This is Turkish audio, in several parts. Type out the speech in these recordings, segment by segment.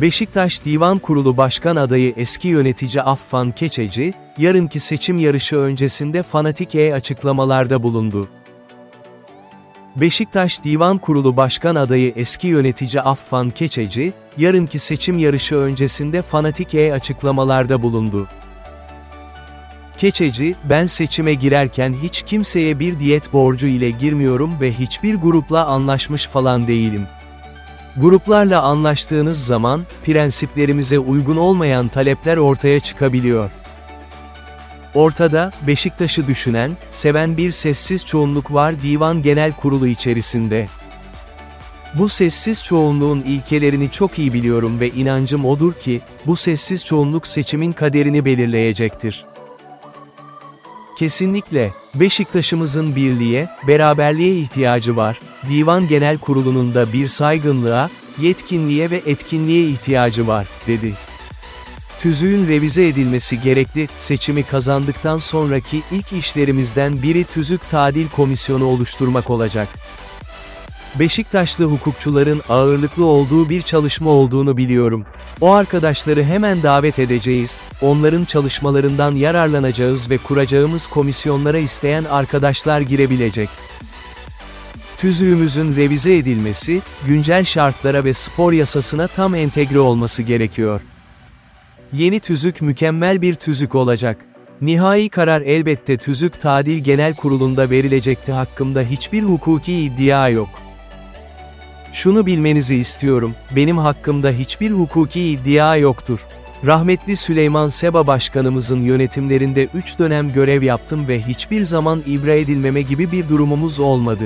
Beşiktaş Divan Kurulu Başkan adayı eski yönetici Affan Keçeci, yarınki seçim yarışı öncesinde fanatik e açıklamalarda bulundu. Beşiktaş Divan Kurulu Başkan adayı eski yönetici Affan Keçeci, yarınki seçim yarışı öncesinde fanatik e açıklamalarda bulundu. Keçeci, ben seçime girerken hiç kimseye bir diyet borcu ile girmiyorum ve hiçbir grupla anlaşmış falan değilim. Gruplarla anlaştığınız zaman, prensiplerimize uygun olmayan talepler ortaya çıkabiliyor. Ortada, Beşiktaş'ı düşünen, seven bir sessiz çoğunluk var Divan Genel Kurulu içerisinde. Bu sessiz çoğunluğun ilkelerini çok iyi biliyorum ve inancım odur ki, bu sessiz çoğunluk seçimin kaderini belirleyecektir. Kesinlikle, Beşiktaş'ımızın birliğe, beraberliğe ihtiyacı var, Divan Genel Kurulu'nun da bir saygınlığa, yetkinliğe ve etkinliğe ihtiyacı var, dedi. Tüzüğün revize edilmesi gerekli, seçimi kazandıktan sonraki ilk işlerimizden biri Tüzük Tadil Komisyonu oluşturmak olacak. Beşiktaşlı hukukçuların ağırlıklı olduğu bir çalışma olduğunu biliyorum. O arkadaşları hemen davet edeceğiz, onların çalışmalarından yararlanacağız ve kuracağımız komisyonlara isteyen arkadaşlar girebilecek. Tüzüğümüzün revize edilmesi, güncel şartlara ve spor yasasına tam entegre olması gerekiyor. Yeni tüzük mükemmel bir tüzük olacak. Nihai karar elbette tüzük tadil genel kurulunda verilecekti hakkımda hiçbir hukuki iddia yok. Şunu bilmenizi istiyorum, benim hakkımda hiçbir hukuki iddia yoktur. Rahmetli Süleyman Seba Başkanımızın yönetimlerinde 3 dönem görev yaptım ve hiçbir zaman ibra edilmeme gibi bir durumumuz olmadı.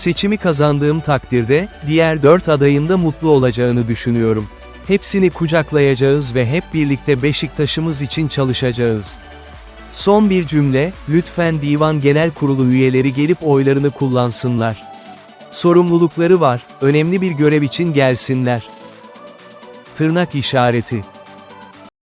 Seçimi kazandığım takdirde, diğer 4 adayın da mutlu olacağını düşünüyorum. Hepsini kucaklayacağız ve hep birlikte Beşiktaş'ımız için çalışacağız. Son bir cümle, lütfen Divan Genel Kurulu üyeleri gelip oylarını kullansınlar. Sorumlulukları var, önemli bir görev için gelsinler. Tırnak işareti